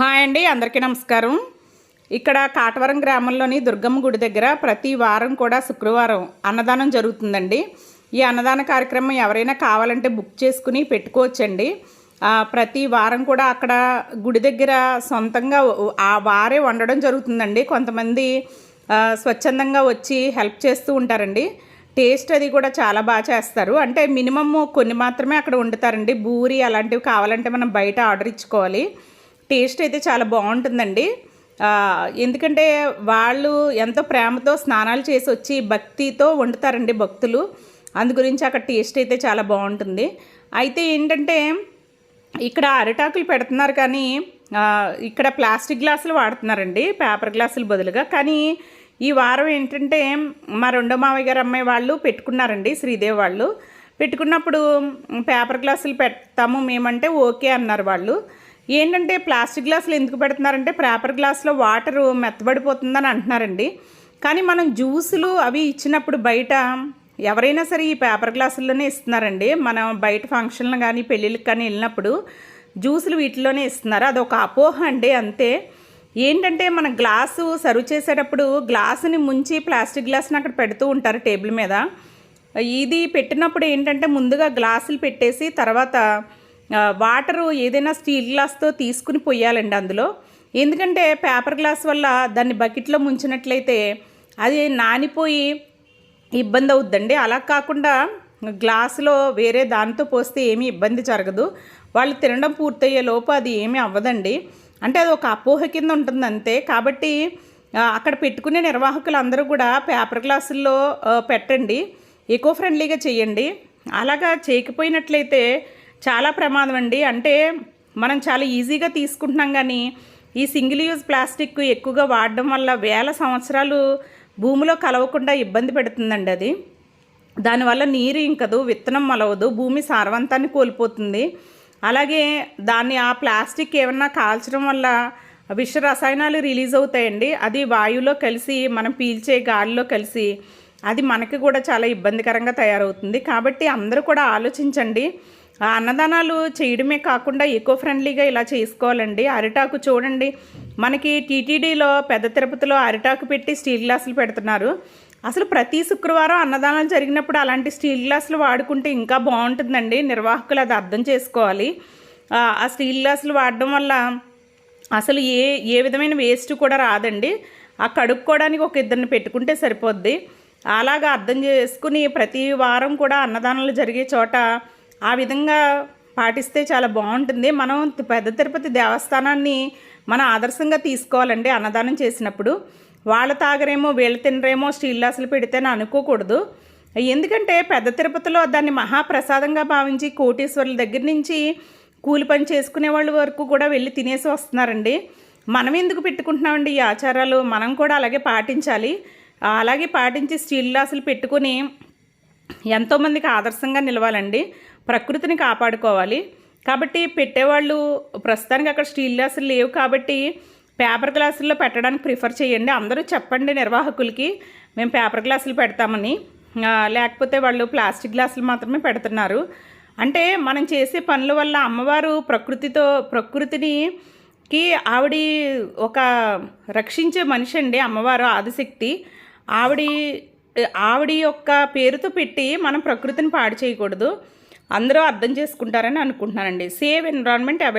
Hi అండి అందరికీ నమస్కారం. ఇక్కడ కాటవరం గ్రామంలోని దుర్గమ్మ గుడి దగ్గర ప్రతి వారం కూడా శుక్రవారం అన్నదానం జరుగుతుందండి. ఈ అన్నదాన కార్యక్రమం ఎవరైనా కావాలంటే బుక్ చేసుకుని పెట్టుకోవచ్చండి. ప్రతి వారం కూడా అక్కడ గుడి దగ్గర సొంతంగా ఆ వారే వండడం జరుగుతుందండి. కొంతమంది స్వచ్ఛందంగా వచ్చి హెల్ప్ చేస్తూ ఉంటారండి. టేస్ట్ అది కూడా చాలా బాగా చేస్తారు. అంటే మినిమమ్ కొన్ని మాత్రమే అక్కడ వండుతారండి. బూరి అలాంటివి కావాలంటే మనం బయట ఆర్డర్ ఇచ్చుకోవాలి. టేస్ట్ అయితే చాలా బాగుంటుందండి. ఎందుకంటే వాళ్ళు ఎంతో ప్రేమతో స్నానాలు చేసి వచ్చి భక్తితో వండుతారండి భక్తులు. అందు గురించి అక్కడ టేస్ట్ అయితే చాలా బాగుంటుంది. అయితే ఏంటంటే ఇక్కడ అరిటాకులు పెడుతున్నారు కానీ ఇక్కడ ప్లాస్టిక్ గ్లాసులు వాడుతున్నారండి పేపర్ గ్లాసులు బదులుగా. కానీ ఈ వారం ఏంటంటే మా రెండో మావయ్య గారు అమ్మాయి వాళ్ళు పెట్టుకున్నారండి శ్రీదేవి వాళ్ళు. పెట్టుకున్నప్పుడు పేపర్ గ్లాసులు పెడతాము మేమంటే ఓకే అన్నారు వాళ్ళు. ఏంటంటే ప్లాస్టిక్ గ్లాసులు ఎందుకు పెడుతున్నారంటే పేపర్ గ్లాసులో వాటర్ మెత్తబడిపోతుందని అంటున్నారండి. కానీ మనం జ్యూసులు అవి ఇచ్చినప్పుడు బయట ఎవరైనా సరే ఈ పేపర్ గ్లాసుల్లోనే ఇస్తున్నారండి. మనం బయట ఫంక్షన్లు కానీ పెళ్ళిళ్ళకి కానీ వెళ్ళినప్పుడు జ్యూసులు వీటిలోనే ఇస్తున్నారు. అదొక అపోహ అండి అంతే. ఏంటంటే మన గ్లాసు సర్వ్ చేసేటప్పుడు గ్లాసుని ముంచి ప్లాస్టిక్ గ్లాస్ని అక్కడ పెడుతూ ఉంటారు టేబుల్ మీద. ఇది పెట్టినప్పుడు ఏంటంటే ముందుగా గ్లాసులు పెట్టేసి తర్వాత వాటరు ఏదైనా స్టీల్ గ్లాస్తో తీసుకుని పోయాలండి అందులో. ఎందుకంటే పేపర్ గ్లాస్ వల్ల దాన్ని బకెట్లో ముంచినట్లయితే అది నానిపోయి ఇబ్బంది అవుద్దండి. అలా కాకుండా గ్లాసులో వేరే దానితో పోస్తే ఏమీ ఇబ్బంది జరగదు. వాళ్ళు తినడం పూర్తయ్యే లోపు అది ఏమీ అవ్వదండి. అంటే అది ఒక అపోహ కింద ఉంటుంది అంతే. కాబట్టి అక్కడ పెట్టుకునే నిర్వాహకులు అందరూ కూడా పేపర్ గ్లాసుల్లో పెట్టండి. ఎకో ఫ్రెండ్లీగా చేయండి. అలాగా చేయకపోయినట్లయితే చాలా ప్రమాదం అండి. అంటే మనం చాలా ఈజీగా తీసుకుంటున్నాం కానీ ఈ సింగిల్ యూజ్ ప్లాస్టిక్ ఎక్కువగా వాడడం వల్ల వేల సంవత్సరాలు భూమిలో కలవకుండా ఇబ్బంది పెడుతుందండి అది. దానివల్ల నీరు ఇంకదు విత్తనం మలవదు భూమి సారవంతాన్ని కోల్పోతుంది. అలాగే దాన్ని ఆ ప్లాస్టిక్ ఏమన్నా కాల్చడం వల్ల విష రసాయనాలు రిలీజ్ అవుతాయండి. అది వాయువులో కలిసి మనం పీల్చే గాలిలో కలిసి అది మనకి కూడా చాలా ఇబ్బందికరంగా తయారవుతుంది. కాబట్టి అందరూ కూడా ఆలోచించండి. అన్నదానాలు చేయడమే కాకుండా ఎకో ఫ్రెండ్లీగా ఇలా చేసుకోవాలండి. అరిటాకు చూడండి. మనకి టీటీడీలో పెద్ద తిరుపతిలో అరిటాకు పెట్టి స్టీల్ గ్లాసులు పెడుతున్నారు. అసలు ప్రతి శుక్రవారం అన్నదానాలు జరిగినప్పుడు అలాంటి స్టీల్ గ్లాసులు వాడుకుంటే ఇంకా బాగుంటుందండి. నిర్వాహకులు అది అర్థం చేసుకోవాలి. ఆ ఆ స్టీల్ గ్లాసులు వాడడం వల్ల అసలు ఏ ఏ విధమైన వేస్ట్ కూడా రాదండి. ఆ కడుక్కోవడానికి ఒక ఇద్దరిని పెట్టుకుంటే సరిపోద్ది. అలాగా అర్థం చేసుకుని ప్రతి వారం కూడా అన్నదానాలు జరిగే చోట ఆ విధంగా పాటిస్తే చాలా బాగుంటుంది. మనం పెద్ద తిరుపతి దేవస్థానాన్ని మన ఆదర్శంగా తీసుకోవాలండి అన్నదానం చేసినప్పుడు. వాళ్ళ తాగరేమో వీళ్ళ తినరేమో స్టీల్ గ్లాసులు పెడితేనే అనుకోకూడదు. ఎందుకంటే పెద్ద తిరుపతిలో దాన్ని మహాప్రసాదంగా భావించి కోటేశ్వరుల దగ్గర నుంచి కూలి పని చేసుకునే వాళ్ళ వరకు కూడా వెళ్ళి తినేసి వస్తున్నారండి. మనం ఎందుకు పెట్టుకుంటున్నామండి ఈ ఆచారాలు? మనం కూడా అలాగే పాటించాలి. అలాగే పాటించి స్టీల్ గ్లాసులు పెట్టుకుని ఎంతోమందికి ఆదర్శంగా నిలవాలండి. ప్రకృతిని కాపాడుకోవాలి. కాబట్టి పెట్టేవాళ్ళు ప్రస్తుతానికి అక్కడ స్టీల్ గ్లాసులు లేవు కాబట్టి పేపర్ గ్లాసుల్లో పెట్టడానికి ప్రిఫర్ చేయండి. అందరూ చెప్పండి నిర్వాహకులకి మేము పేపర్ గ్లాసులు పెడతామని. లేకపోతే వాళ్ళు ప్లాస్టిక్ గ్లాసులు మాత్రమే పెడుతున్నారు. అంటే మనం చేసే పనుల వల్ల అమ్మవారు ప్రకృతితో ప్రకృతిని కి ఆవిడ ఒక రక్షించే మనిషి అండి అమ్మవారు ఆదిశక్తి. ఆవిడ ఆవిడ యొక్క పేరుతో పెట్టి మనం ప్రకృతిని పాడు చేయకూడదు. అందరూ అర్థం చేసుకుంటారని అనుకుంటున్నానండి. Save environment avoid